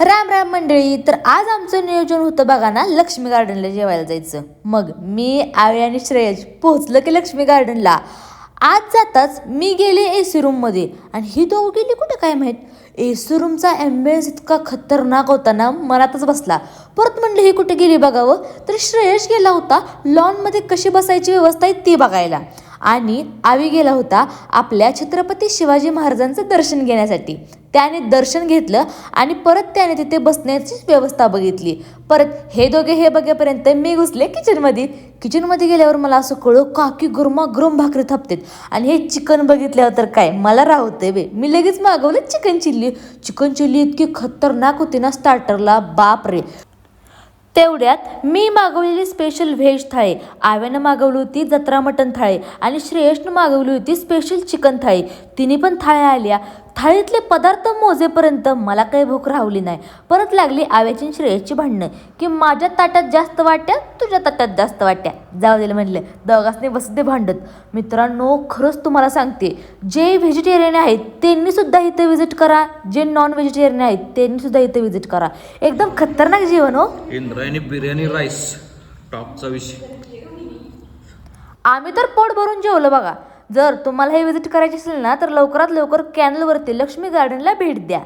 राम राम मंडळी तर आज आमचं नियोजन होतं बघा ना लक्ष्मी गार्डनला जेवायला जायचं. मग मी आवी आणि श्रेयश पोहोचलं की लक्ष्मी गार्डनला. आज जाताच मी गेले ए सी रूममध्ये आणि ही दोघं गेली कुठं काय माहीत? ए सी रूमचा ॲम्बियन्स इतका खतरनाक होता ना मनातच बसला. परत म्हणलं हे कुठे गेली बघावं? तर श्रेयश गेला होता लॉनमध्ये कशी बसायची व्यवस्था आहे ती बघायला. आणि आवी गेला होता आपल्या छत्रपती शिवाजी महाराजांचं दर्शन घेण्यासाठी. त्याने दर्शन घेतलं आणि परत त्याने तिथे बसण्याची व्यवस्था बघितली. परत हे दोघे हे बघेपर्यंत मी घुसले किचनमध्ये किचनमध्ये गेल्यावर मला असं कळलं काकी गरमागरम भाकरी थापतेत. आणि हे चिकन बघितल्यावर तर काय मला राहते बे. मी लगेच मागवलं चिकन चिल्ली. चिकन चिल्ली इतकी खतरनाक होती ना स्टार्टरला बाप रे तेवढ्यात मी मागवलेली स्पेशल व्हेज थाळी. आव्यानं मागवली होती जत्रा मटण थाळी आणि श्रेयसनं मागवली होती स्पेशल चिकन थाळी. तिन्ही पण थाळ्या आल्या. थाळीतले पदार्थ मोजेपर्यंत मला काही भूक राहवली नाही. परत लागली आव्याची आणि श्रेयसची भांडणं. की माझ्या ताटात जास्त वाट्या तुझ्या ताटात जास्त वाट्या. जाऊ दिलं म्हणलं दोघांनी बसत भांडत. मित्रांनो खरंच तुम्हाला सांगते जे व्हेजिटेरियन आहेत त्यांनी सुद्धा इथं विजिट करा. जे नॉन व्हेजिटेरियन आहेत त्यांनी सुद्धा इथं विजिट करा. एकदम खतरनाक जेवण हो. इंद्रायणी बिर्याणी राईस. टॉपचा विषय. आम्ही तर पोट भरून जेवलो बघा. जर तुम्हाला हे विजिट करायचे असेल ना तर लवकरात लवकर कॅनलवरती लक्ष्मी गार्डनला भेट द्या.